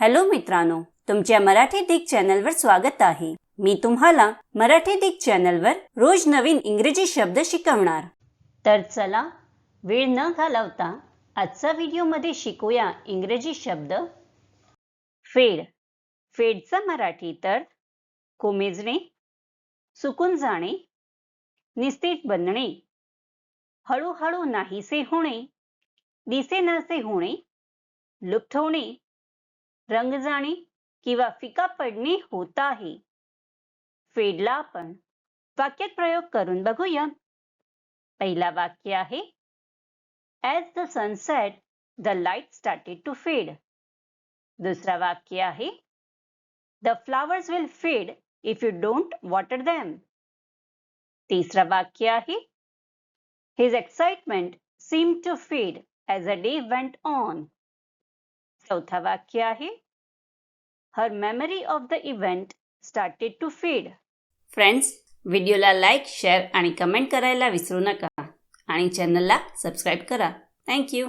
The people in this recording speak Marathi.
हॅलो मित्रांनो तुमच्या मराठी दिग चॅनलवर स्वागत आहे. मी तुम्हाला मराठी दिग चॅनलवर रोज नवीन इंग्रजी शब्द शिकवणार. तर चला वेळ न घालवता आजचा व्हिडिओमध्ये शिकूया इंग्रजी शब्द. फेड. फेडचा मराठी तर कोमेजणे सुकून जाणे निस्तेज बनणे हळूहळू नाहीसे होणे दिसेनासे होणे लुप्त होणे रंग जाणे किंवा फिका पडणे होत आहे. फेडला आपण. वाक्यात प्रयोग करून बघूया. पहिला वाक्य आहे. As the sunset the light started to fade दुसरा वाक्य आहे. The flowers will fade if you don't water them तिसरा वाक्य आहे. His excitement seem to fade as a day went on चौथा वाक्य आहे. Her memory of the event started to feed friends व्हिडिओला लाईक शेअर आणि कमेंट करायला विसरू नका. आणि चॅनलला सबस्क्राईब करा. थँक्यू